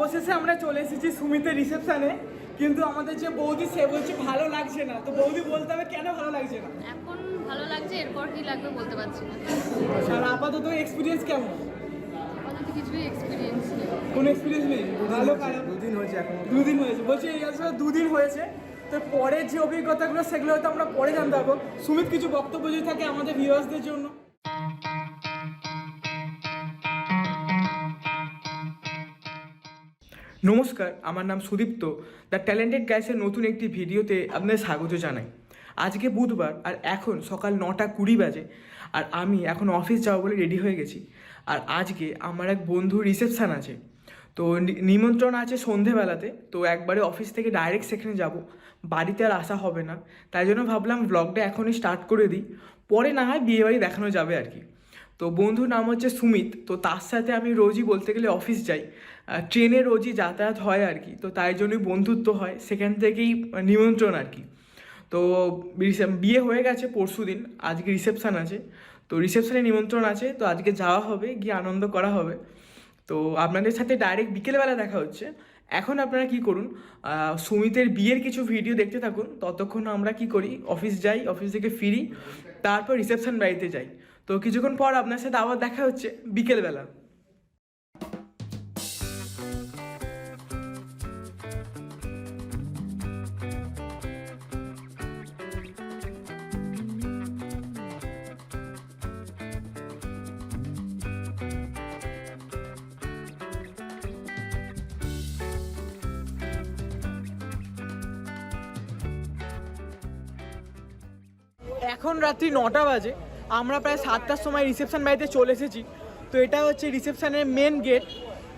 অবশেষে আমরা চলে এসেছি সুমিতের রিসেপশনে। কিন্তু আমাদের যে বৌদি সে বলছে ভালো লাগছে না। তো বৌদি বলতে হবে কেন ভালো লাগছে না? এখন ভালো লাগছে এরপর কি লাগবে বলতে পারছি না। আর আপাতত এক্সপিরিয়েন্স কেমন? আপাতত কিছুই এক্সপিরিয়েন্স নেই। কোনো এক্সপিরিয়েন্স নেই? ভালো খারাপ? দুদিন হয়েছে এখন। দুদিন হয়েছে। বলছি এই আসলে দুদিন হয়েছে। তো পরের যে অভিজ্ঞতাগুলো সেগুলো হয়তো আমরা পরে জানতে পারব। সুমিত কিছু বক্তব্য যদি থাকে আমাদের ভিউয়ার্সদের জন্য। নমস্কার, আমার নাম সুদীপ্ত। দ্য ট্যালেন্টেড গাইসের নতুন একটি ভিডিওতে আপনাদের স্বাগত জানাই। আজকে বুধবার আর এখন সকাল নটা কুড়ি বাজে আর আমি এখন অফিস যাব বলে রেডি হয়ে গেছি। আর আজকে আমার এক বন্ধুর রিসেপশান আছে। তো নিমন্ত্রণ আছে সন্ধেবেলাতে, তো একবারে অফিস থেকে ডাইরেক্ট সেখানে যাব। বাড়িতে আর আসা হবে না, তাই জন্য ভাবলাম ব্লগটা এখনই স্টার্ট করে দিই। পরে না হয় বিয়েবাড়ি দেখানো যাবে আর কি। তো বন্ধুর নাম হচ্ছে সুমিত। তো তার সাথে আমি রোজই বলতে গেলে অফিস যাই। ট্রেনে রোজই যাতায়াত হয় আর কি। তো তাই জন্যই বন্ধুত্ব হয়। সেখান থেকেই নিমন্ত্রণ আর কি। তো বিয়ে হয়ে গেছে পরশু দিন। আজকে রিসেপশান আছে। তো রিসেপশানে নিমন্ত্রণ আছে। তো আজকে যাওয়া হবে, গিয়ে আনন্দ করা হবে। তো আপনাদের সাথে ডাইরেক্ট বিকেলবেলা দেখা হচ্ছে। এখন আপনারা কি করুন সুমিতের বিয়ের কিছু ভিডিও দেখতে থাকুন। ততক্ষণ আমরা কি করি অফিস যাই অফিস থেকে ফিরি, তারপর রিসেপশন বাড়িতে যাই। তো কিছুক্ষণ পর আপনার সাথে আবার দেখা হচ্ছে বিকেলবেলা। এখন রাত্রি নটা বাজে। আমরা প্রায় সাতটার সময় রিসেপশন বাড়িতে চলে এসেছি। তো এটা হচ্ছে রিসেপশনের মেন গেট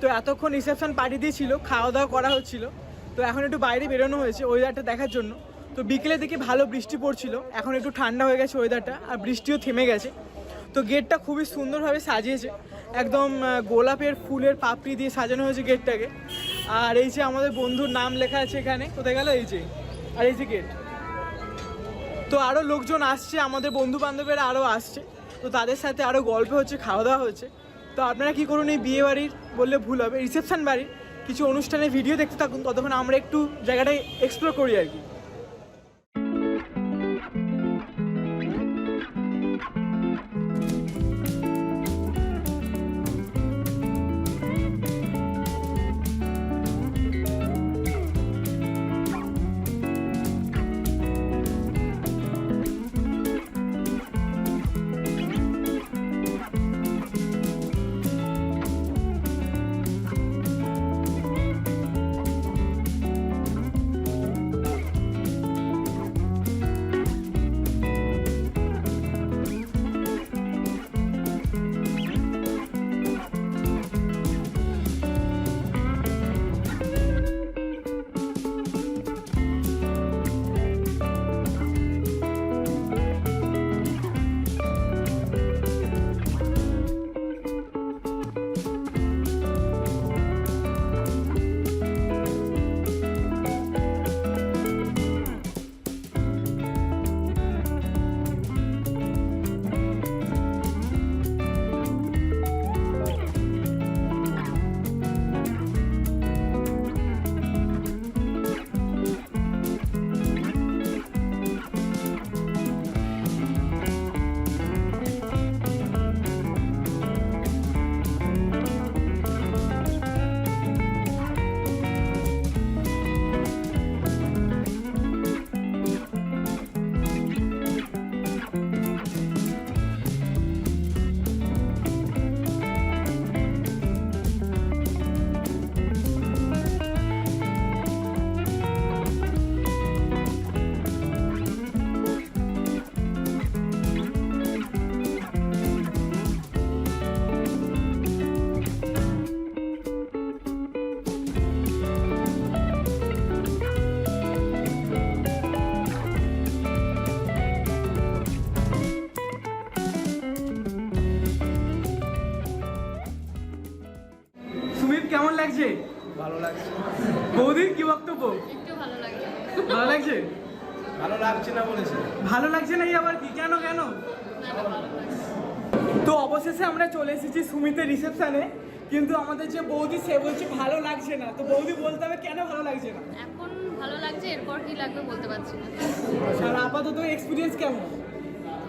তো এতক্ষণ রিসেপশন পার্টি দিয়েছিল খাওয়া দাওয়া করা হচ্ছিল। তো এখন একটু বাইরে বেরোনো হয়েছে ওয়েদারটা দেখার জন্য। তো বিকেলে দেখি ভালো বৃষ্টি পড়ছিল, এখন একটু ঠান্ডা হয়ে গেছে ওয়েদারটা আর বৃষ্টিও থেমে গেছে। তো গেটটা খুবই সুন্দরভাবে সাজিয়েছে। একদম গোলাপের ফুলের পাপড়ি দিয়ে সাজানো হয়েছে গেটটাকে আর এই যে আমাদের বন্ধুর নাম লেখা আছে এখানে, কোথায় গেল এই যে? আর এই যে গেট তো আরও লোকজন আসছে, আমাদের বন্ধু বান্ধবেরা আরও আসছে। তো তাদের সাথে আরও গল্প হচ্ছে খাওয়া দাওয়া হচ্ছে। তো আপনারা কি করুন, এই বিয়ে বাড়ির বললে ভুল হবে। রিসেপশন বাড়ির কিছু অনুষ্ঠানের ভিডিও দেখতে থাকুন, ততক্ষণ আমরা একটু জায়গাটা এক্সপ্লোর করি আর কি। লাগছে? ভালো লাগছে। বৌদির কি বক্তব্য? একটু ভালো লাগছে। ভালো লাগছে? ভালো লাগছে না বলেছে? ভালো লাগছে না এই আবার কি? কেন কেন? না না ভালো তো অবশেষে আমরা চলে এসেছি সুমিতের রিসেপশনে কিন্তু আমাদের যে বৌদি সে বলছে ভালো লাগছে না। তো বৌদি বলতে হবে কেন ভালো লাগছে না? এখন ভালো লাগছে এরপর কি লাগবে বলতে পারছি না। আর আপাতত এক্সপিরিয়েন্স কেমন?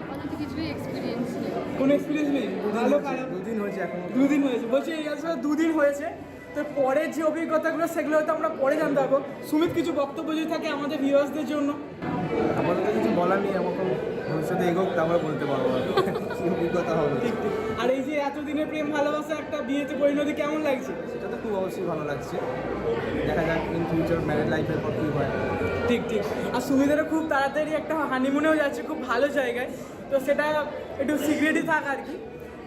আপাতত কিছুই এক্সপিরিয়েন্স নেই। কোনো এক্সপিরিয়েন্স নেই? ভালো খারাপ? দুদিন হয়েছে এখন। দুদিন হয়েছে। বলছি এই আসলে দুদিন হয়েছে। তো পরের যে অভিজ্ঞতাগুলো সেগুলো হয়তো আমরা পরে জানতে পারব। সুমিত কিছু বক্তব্য যদি থাকে আমাদের ভিউয়ার্সদের জন্য? আপাতত কিছু বলার নেই আমাকে ভবিষ্যতে এগোক তারপরে বলতে পারব। অভিজ্ঞতা হবে? ঠিক ঠিক। আর এই যে এতদিনের প্রেম ভালোবাসা একটা বিয়েতে পরিণতি কেমন লাগছে? সেটা তো খুব অবশ্যই ভালো লাগছে। দেখা যাক ইন ফিউচার ম্যারেজ লাইফের পর কী হয়। ঠিক ঠিক। আর সুমিতেরও খুব তাড়াতাড়ি একটা হানিমুনেও যাচ্ছে খুব ভালো জায়গায়। তো সেটা একটু সিক্রেটই থাক আর কি।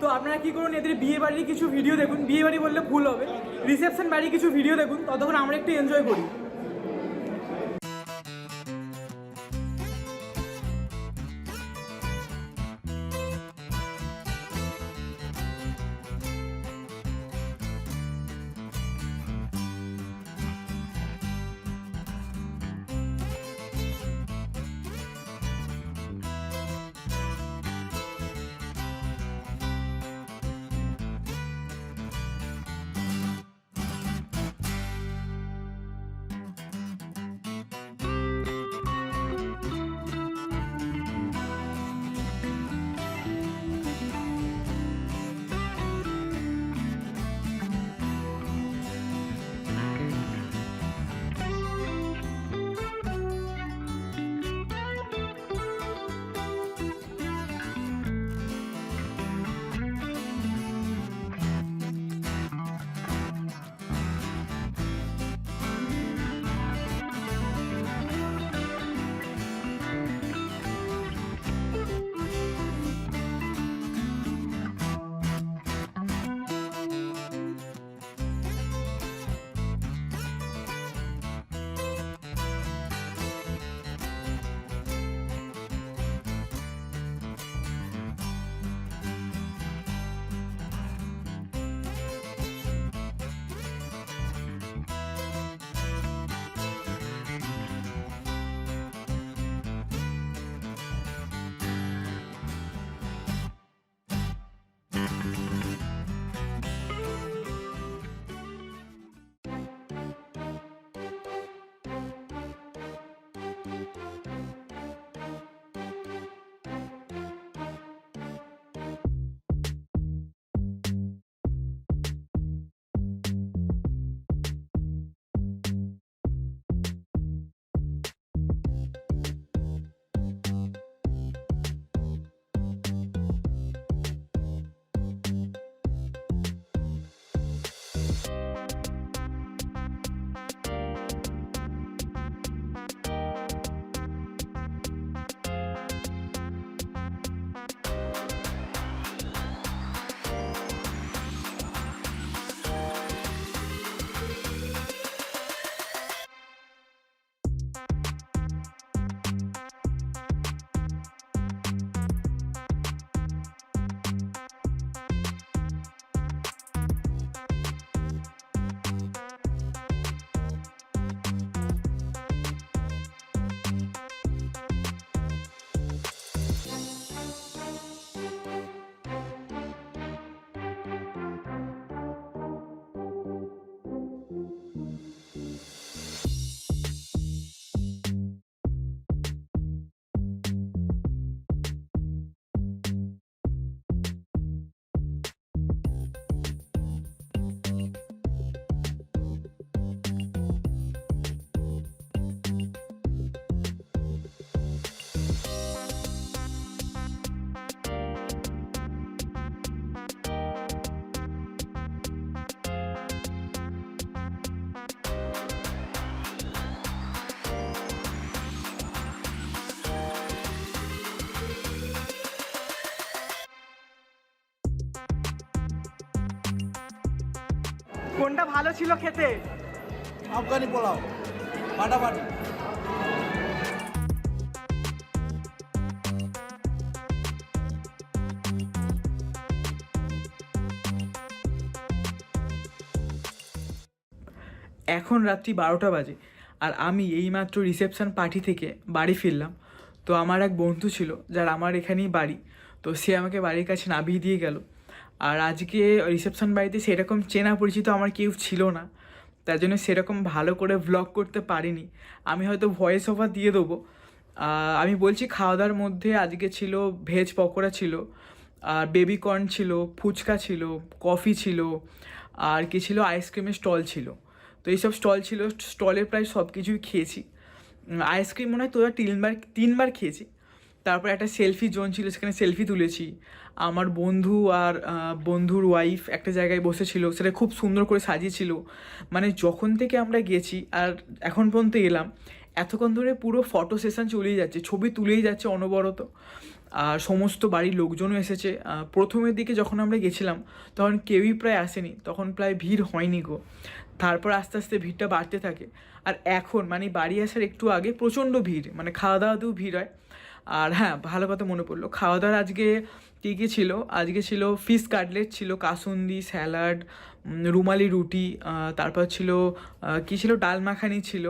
তো আপনারা কী করুন, এদের বিয়ে বাড়ির কিছু ভিডিও দেখুন। বিয়ে বাড়ি বললে ভুল হবে। রিসেপশন বাড়ির কিছু ভিডিও দেখুন। ততক্ষণ আমরা একটু এনজয় করি। কোনটা ভালো ছিল খেতে? আফগানি পোলাও। ফাটাফাটি। এখন রাত্রি বারোটা বাজে আর আমি এইমাত্র রিসেপশন পার্টি থেকে বাড়ি ফিরলাম। তো আমার এক বন্ধু ছিল যার আমার এখানেই বাড়ি। তো সে আমাকে বাড়ির কাছে নামিয়ে দিয়ে গেল। আর আজকে রিসেপশন বাড়িতে সেরকম চেনা পরিচিত আমার কেউ ছিল না। তার জন্য সেরকম ভালো করে ভ্লগ করতে পারিনি। আমি হয়তো ভয়েস ওভার দিয়ে দেবো। আমি বলছি খাওয়া দাওয়ার মধ্যে আজকে ছিল ভেজ পকোড়া ছিল, আর বেবি কর্ন ছিল, ফুচকা ছিল কফি ছিল, আর কি ছিল আইসক্রিমের স্টল ছিল। তো এইসব স্টল ছিল স্টলে প্রায় সব কিছুই খেয়েছি আইসক্রিম মনে হয় তোরা তিনবার তিনবার খেয়েছি। তারপর একটা সেলফি জোন ছিল, সেখানে সেলফি তুলেছি। আমার বন্ধু আর বন্ধুর ওয়াইফ একটা জায়গায় বসেছিল, সেটা খুব সুন্দর করে সাজিয়েছিল। মানে যখন থেকে আমরা গেছি আর এখন পর্যন্ত এলাম, এতক্ষণ ধরে পুরো ফটো সেশন চলেই যাচ্ছে, ছবি তুলেই যাচ্ছে অনবরত। আর সমস্ত বাড়ির লোকজনও এসেছে। প্রথমের দিকে যখন আমরা গেছিলাম, তখন কেউই প্রায় আসেনি, তখন প্রায় ভিড় হয়নি গো। তারপর আস্তে আস্তে ভিড়টা বাড়তে থাকে। আর এখন মানে বাড়ি আসার একটু আগে প্রচণ্ড ভিড় মানে খাওয়া দাওয়াতেও ভিড় হয়। আর হ্যাঁ ভালো কথা মনে পড়ল। খাওয়া দাওয়ার আজকে কী কী ছিল? আজকে ছিল ফিশ কাটলেট ছিল কাসুন্দি স্যালাড রুমালি রুটি তারপর ছিল কী ছিল? ডাল মাখানি ছিল।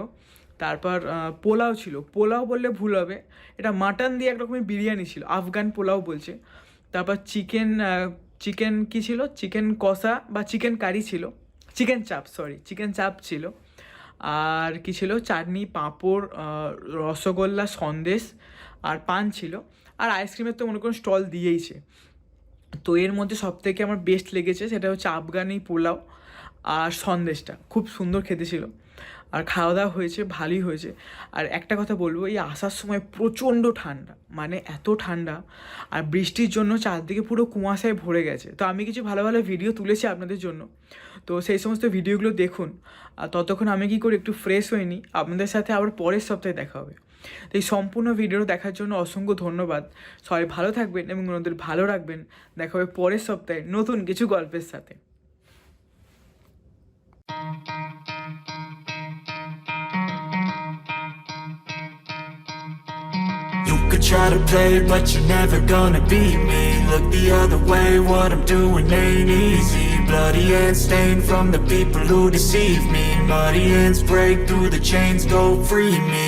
তারপর পোলাও ছিল। পোলাও বললে ভুল হবে। এটা মাটন দিয়ে এক রকমের বিরিয়ানি ছিল। আফগান পোলাও বলছে। তারপর চিকেন চিকেন কি ছিল? চিকেন কষা বা চিকেন কারি ছিল। চিকেন চাপ সরি চিকেন চাপ ছিল। আর কি ছিল? চাটনি, পাঁপড় রসগোল্লা, সন্দেশ আর পান ছিল। আর আইসক্রিমের তো মনে করুন স্টল দিয়েইছে তো এর মধ্যে সব থেকে আমার বেস্ট লেগেছে সেটা হচ্ছে আফগানি পোলাও আর সন্দেশটা। খুব সুন্দর খেতে ছিল। আর খাওয়া দাওয়া হয়েছে, ভালোই হয়েছে। আর একটা কথা বলব, এই আসার সময় প্রচণ্ড ঠান্ডা মানে এত ঠান্ডা। আর বৃষ্টির জন্য চারদিকে পুরো কুয়াশায় ভরে গেছে। তো আমি কিছু ভালো ভালো ভিডিও তুলেছি আপনাদের জন্য। তো সেই সমস্ত ভিডিওগুলো দেখুন। আর ততক্ষণ আমি কি করি, একটু ফ্রেশ নিই। আপনাদের সাথে আবার পরের সপ্তাহে দেখা হবে। এই সম্পূর্ণ ভিডিও দেখার জন্য অসংখ্য ধন্যবাদ সবাই ভালো থাকবেন এবং ওনাদের ভালো রাখবেন দেখা হবে পরের সপ্তাহে নতুন কিছু গল্পের সাথে try to play, but you're never gonna beat me. Look the other way, what I'm doing ain't easy. Bloody hands stained from the people who deceive me. Muddy hands break through the chains, go free me.